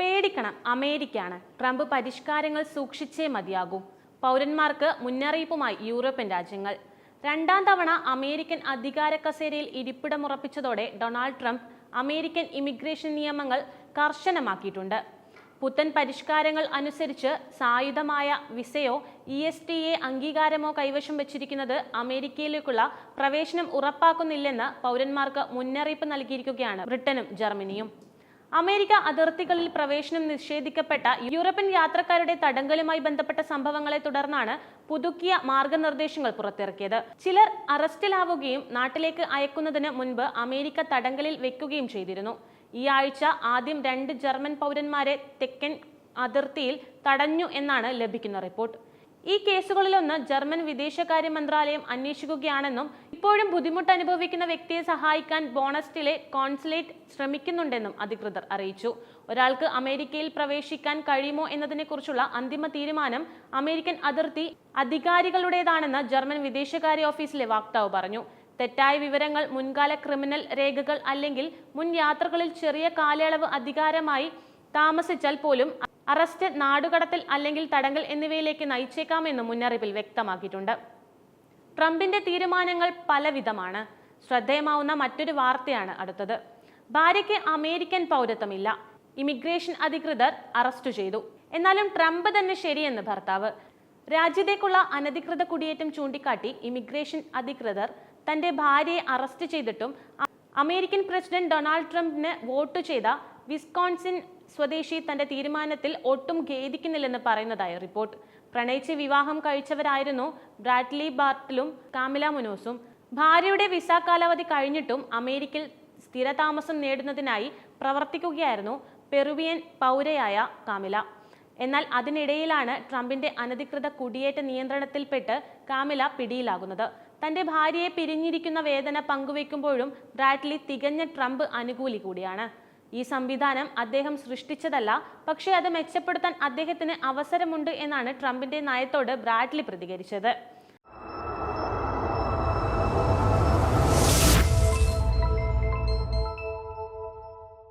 പേടിക്കണം. അമേരിക്കയാണ്. ട്രംപ് പരിഷ്കാരങ്ങൾ സൂക്ഷിച്ചേ മതിയാകൂ. പൗരന്മാർക്ക് മുന്നറിയിപ്പുമായി യൂറോപ്യൻ രാജ്യങ്ങൾ. രണ്ടാം തവണ അമേരിക്കൻ അധികാര കസേരയിൽ ഇരിപ്പിടമുറപ്പിച്ചതോടെ ഡൊണാൾഡ് ട്രംപ് അമേരിക്കൻ ഇമിഗ്രേഷൻ നിയമങ്ങൾ കർശനമാക്കിയിട്ടുണ്ട്. പുത്തൻ പരിഷ്കാരങ്ങൾ അനുസരിച്ച് സായുധമായ വിസയോ ഇ എസ് ടി എ അംഗീകാരമോ കൈവശം വച്ചിരിക്കുന്നത് അമേരിക്കയിലേക്കുള്ള പ്രവേശനം ഉറപ്പാക്കുന്നില്ലെന്ന് പൗരന്മാർക്ക് മുന്നറിയിപ്പ് നൽകിയിരിക്കുകയാണ് ബ്രിട്ടനും ജർമ്മനിയും. അമേരിക്ക അതിർത്തികളിൽ പ്രവേശനം നിഷേധിക്കപ്പെട്ട യൂറോപ്യൻ യാത്രക്കാരുടെ തടങ്കലുമായി ബന്ധപ്പെട്ട സംഭവങ്ങളെ തുടർന്നാണ് പുതുക്കിയ മാർഗനിർദ്ദേശങ്ങൾ പുറത്തിറക്കിയത്. ചിലർ അറസ്റ്റിലാവുകയും നാട്ടിലേക്ക് അയക്കുന്നതിന് മുൻപ് അമേരിക്ക തടങ്കലിൽ വെക്കുകയും ചെയ്തിരുന്നു. ഈ ആഴ്ച ആദ്യം രണ്ട് ജർമ്മൻ പൗരന്മാരെ തെക്കൻ അതിർത്തിയിൽ തടഞ്ഞു എന്നാണ് ലഭിക്കുന്ന റിപ്പോർട്ട്. ഈ കേസുകളിലൊന്ന് ജർമ്മൻ വിദേശകാര്യ മന്ത്രാലയം അന്വേഷിക്കുകയാണെന്നും ഇപ്പോഴും ബുദ്ധിമുട്ട് അനുഭവിക്കുന്ന വ്യക്തിയെ സഹായിക്കാൻ ബോണസ്റ്റിലെ കോൺസുലേറ്റ് ശ്രമിക്കുന്നുണ്ടെന്നും അധികൃതർ അറിയിച്ചു. ഒരാൾക്ക് അമേരിക്കയിൽ പ്രവേശിക്കാൻ കഴിയുമോ എന്നതിനെക്കുറിച്ചുള്ള അന്തിമ തീരുമാനം അമേരിക്കൻ അതിർത്തി അധികാരികളുടേതാണെന്ന് ജർമ്മൻ വിദേശകാര്യ ഓഫീസിലെ വക്താവ് പറഞ്ഞു. തെറ്റായ വിവരങ്ങൾ മുൻകാല ക്രിമിനൽ രേഖകൾ അല്ലെങ്കിൽ മുൻ യാത്രകളിൽ ചെറിയ കാലയളവ് അധികാരമായി താമസിച്ചാൽ പോലും അറസ്റ്റ് നാടുകടത്തിൽ അല്ലെങ്കിൽ തടങ്കൽ എന്നിവയിലേക്ക് നയിച്ചേക്കാമെന്നും മുന്നറിയിപ്പിൽ വ്യക്തമാക്കിയിട്ടുണ്ട്. ട്രംപിന്റെ തീരുമാനങ്ങൾ പലവിധമാണ്. ശ്രദ്ധേയമാവുന്ന മറ്റൊരു വാർത്തയാണ് അടുത്തത്. ഭാര്യയ്ക്ക് അമേരിക്കൻ പൗരത്വമില്ല. ഇമിഗ്രേഷൻ അധികൃതർ അറസ്റ്റ് ചെയ്തു. എന്നാലും ട്രംപ് തന്നെ ശരിയെന്ന് ഭർത്താവ്. രാജ്യത്തേക്കുള്ള അനധികൃത കുടിയേറ്റം ചൂണ്ടിക്കാട്ടി ഇമിഗ്രേഷൻ അധികൃതർ തന്റെ ഭാര്യയെ അറസ്റ്റ് ചെയ്തിട്ടും അമേരിക്കൻ പ്രസിഡന്റ് ഡൊണാൾഡ് ട്രംപിന് വോട്ട് ചെയ്ത വിസ്കോൺസിൻ സ്വദേശി തന്റെ തീരുമാനത്തിൽ ഒട്ടും ഖേദിക്കുന്നില്ലെന്ന് പറയുന്നതായി റിപ്പോർട്ട്. പ്രണയിച്ച് വിവാഹം കഴിച്ചവരായിരുന്നു ബ്രാഡ്ലി ബാർട്ടിലും കാമില മുനോസും. ഭാര്യയുടെ വിസ കാലാവധി കഴിഞ്ഞിട്ടും അമേരിക്കയിൽ സ്ഥിരതാമസം നേടുന്നതിനായി പ്രവർത്തിക്കുകയായിരുന്നു പെറുവിയൻ പൗരയായ കാമില. എന്നാൽ അതിനിടയിലാണ് ട്രംപിന്റെ അനധികൃത കുടിയേറ്റ നിയന്ത്രണത്തിൽപ്പെട്ട് കാമില പിടിയിലാകുന്നത്. തന്റെ ഭാര്യയെ പിരിഞ്ഞിരിക്കുന്ന വേദന പങ്കുവെക്കുമ്പോഴും ബ്രാഡ്ലി തികഞ്ഞ ട്രംപ് അനുകൂലി കൂടിയാണ്. ഈ സംവിധാനം അദ്ദേഹം സൃഷ്ടിച്ചതല്ല പക്ഷേ അത് മെച്ചപ്പെടുത്താൻ അദ്ദേഹത്തിന് അവസരമുണ്ട് എന്നാണ് ട്രംപിന്റെ നയത്തോട് ബ്രാഡ്ലി പ്രതികരിച്ചത്.